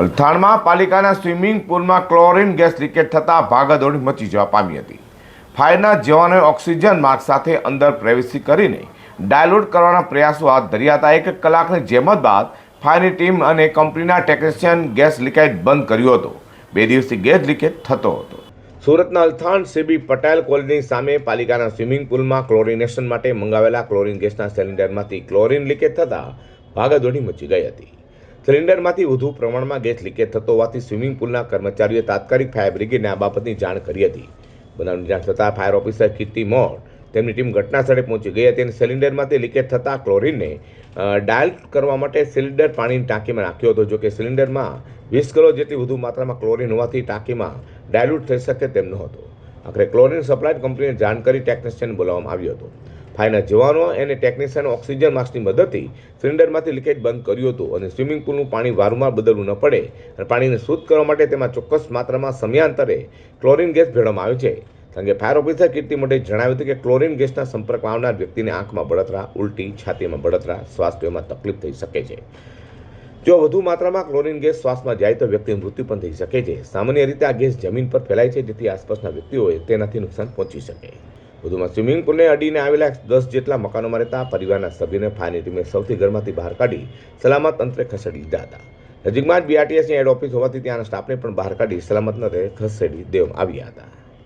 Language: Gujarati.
અલથાણમાં પાલિકાના સ્વિમિંગ પુલમાં ક્લોરીન ગેસ લીકેજ થતાં ભાગદોડ મચી જવા પામી હતી. ફાયરના જવાનોએ ઓક્સિજન માર્ગ સાથે અંદર પ્રવેશી કરીને ડાયલોટ કરવાના પ્રયાસો હાથ ધર્યા હતા. એક કલાકની જેમત બાદ ફાયરની ટીમ અને કંપનીના ટેકનિશિયન ગેસ લીકેજ બંધ કર્યો હતો. બે દિવસથી ગેસ લીકેજ થતો હતો. સુરતના અલથાણ સીબી પટેલ કોલેજની સામે પાલિકાના સ્વિમિંગ પુલમાં ક્લોરિનેશન માટે મંગાવેલા ક્લોરિન ગેસના સિલિન્ડરમાંથી ક્લોરીન લીકેજ થતાં ભાગદોડી મચી ગઈ હતી. સિલિન્ડરમાંથી વધુ પ્રમાણમાં ગેસ લીકેજ થતો હોવાથી સ્વિમિંગ પુલના કર્મચારીઓએ તાત્કાલિક ફાયર બ્રિગેડને આ બાબતની જાણ કરી હતી. બનાવની જાણ થતાં ફાયર ઓફિસર કીર્તિ મોર તેમની ટીમ ઘટના સ્થળે પહોંચી ગઈ હતી અને સિલિન્ડરમાંથી લીકેજ થતાં ક્લોરીનને ડાયલ કરવા માટે સિલિન્ડર પાણીની ટાંકીમાં નાખ્યો હતો. જોકે સિલિન્ડરમાં વીસ કિલો જેટલી વધુ માત્રામાં ક્લોરીન હોવાથી ટાંકીમાં ડાયલ્યુટ થઈ શકે તેમ નહોતો. આખરે ક્લોરીન સપ્લાય કંપનીને જાણ કરી ટેકનિશિયન બોલાવવામાં આવ્યો હતો. ફાયરના જવાનો અને ટેકનિશિયન ઓક્સિજન માસ્કની મદદથી સિલિન્ડરમાંથી લીકેજ બંધ કર્યું હતું અને સ્વિમિંગ પુલનું પાણી વારંવાર બદલવું ન પડે અને પાણીને શુદ્ધ કરવા માટે તેમાં ચોક્કસ માત્રામાં સમયાંતરે ક્લોરીન ગેસ ભેળવામાં આવ્યો છે. કે ફાયર ઓફિસર કીર્તિ મોઢે જણાવ્યું હતું કે ક્લોરીન ગેસના સંપર્કમાં આવનાર વ્યક્તિને આંખમાં બળતરા, ઉલટી છાતીમાં બળતરા સ્વાસ્થ્યમાં તકલીફ થઈ શકે છે. જો વધુ માત્રામાં ક્લોરીન ગેસ શ્વાસમાં જાય તો વ્યક્તિ મૃત્યુ પણ થઈ શકે છે. સામાન્ય રીતે આ ગેસ જમીન પર ફેલાય છે, જેથી આસપાસના વ્યક્તિઓએ તેનાથી નુકસાન પહોંચી શકે. વધુમાં સ્વિમિંગ પુલને અડીને આવેલા દસ જેટલા મકાનોમાં રહેતા પરિવારના સભ્યોને ફાયરની ટીમે સૌથી ઘરમાંથી બહાર કાઢી સલામત અંતરે ખસેડી દીધા હતા. નજીકમાં જ બીઆરટીએસની હેડ ઓફિસ હોવાથી ત્યાંના સ્ટાફને પણ બહાર કાઢી સલામત અંતરે ખસેડી દેવામાં આવ્યા હતા.